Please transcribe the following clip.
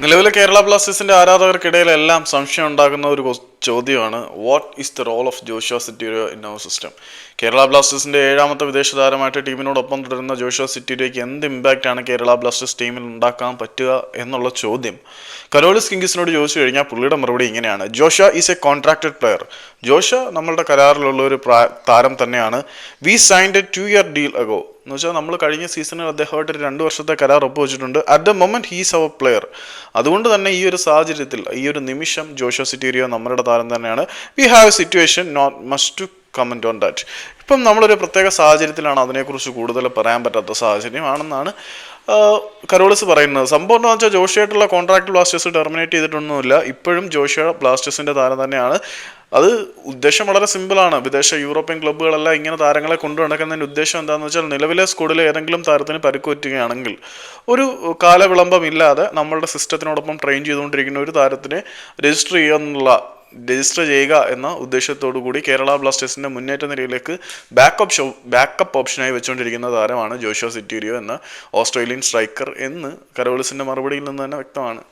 നിലവിലെ കേരള ബ്ലാസ്റ്റേഴ്സിന്റെ ആരാധകർക്കിടയിലെല്ലാം സംശയം ഉണ്ടാകുന്ന ഒരു ചോദ്യമാണ് what is the role of Joshua Sotirio in our system Kerala ബ്ലാസ്റ്റേഴ്സിന്റെ ഏഴാമത്തെ വിദേശ താരമായിട്ട് ടീമിനോടൊപ്പം തുടരുന്ന ജോഷുവ സിറ്റിയിലേക്ക് എന്ത് ഇമ്പാക്റ്റ് ആണ് കേരള ബ്ലാസ്റ്റേഴ്സ് ടീമിൽ ഉണ്ടാക്കാൻ പറ്റുക എന്നുള്ള ചോദ്യം? കരോളിസ് കിങ്സിനോട് ചോദിച്ചു കഴിഞ്ഞാൽ പുള്ളിയുടെ മറുപടി ഇങ്ങനെയാണ്. Joshua is a contracted player Joshua നമ്മളുടെ കരാറിലുള്ള ഒരു താരം തന്നെയാണ്. We signed a two year deal ago എന്ന് വെച്ചാൽ നമ്മൾ കഴിഞ്ഞ സീസണിൽ അദ്ദേഹമായിട്ട് ഒരു രണ്ട് വർഷത്തെ കരാർ ഒപ്പുവെച്ചിട്ടുണ്ട്. At the moment he's our player അതുകൊണ്ട് തന്നെ ഈ ഒരു സാഹചര്യത്തിൽ ഈ ഒരു നിമിഷം ജോഷോ സിറ്റീരിയോ നമ്മുടെ താരം തന്നെയാണ്. We have a situation not must to comment on that ഇപ്പം നമ്മളൊരു പ്രത്യേക സാഹചര്യത്തിലാണ് അതിനെക്കുറിച്ച് കൂടുതൽ പറയാൻ പറ്റാത്ത സാഹചര്യമാണെന്നാണ് കരോളിസ് പറയുന്നത്. സംഭവം എന്ന് വെച്ചാൽ ജോഷിയായിട്ടുള്ള കോൺട്രാക്ട് ബ്ലാസ്റ്റേഴ്സ് ടെർമിനേറ്റ് ചെയ്തിട്ടൊന്നുമില്ല. ഇപ്പോഴും ജോഷിയ ബ്ലാസ്റ്റേഴ്സിന്റെ താരം തന്നെയാണ്. അത് ഉദ്ദേശം വളരെ സിമ്പിളാണ് വിദേശ യൂറോപ്യൻ ക്ലബ്ബുകളെല്ലാം ഇങ്ങനെ താരങ്ങളെ കൊണ്ടു നടക്കുന്നതിന്റെ ഉദ്ദേശം എന്താണെന്ന് വെച്ചാൽ നിലവിലെ സ്കൂളിലെ ഏതെങ്കിലും താരത്തിന് പരുക്കുപറ്റുകയാണെങ്കിൽ ഒരു കാലവിളംബമില്ലാതെ നമ്മളുടെ സിസ്റ്റത്തിനോടൊപ്പം ട്രെയിൻ ചെയ്തുകൊണ്ടിരിക്കുന്ന ഒരു താരത്തിനെ രജിസ്റ്റർ ചെയ്യാന്നുള്ള രജിസ്റ്റർ ചെയ്യുക എന്ന ഉദ്ദേശത്തോടു കൂടി കേരള ബ്ലാസ്റ്റേഴ്സിന്റെ മുന്നേറ്റ നിരയിലേക്ക് ബാക്കപ്പ് ഷോ ബാക്കപ്പ് ഓപ്ഷനായി വെച്ചുകൊണ്ടിരിക്കുന്ന താരമാണ് ജോഷോ സിറ്റീരിയോ എന്ന ഓസ്ട്രേലിയൻ സ്ട്രൈക്കർ എന്ന് കരോളിസിന്റെ മറുപടിയിൽ നിന്ന് തന്നെ വ്യക്തമാണ്.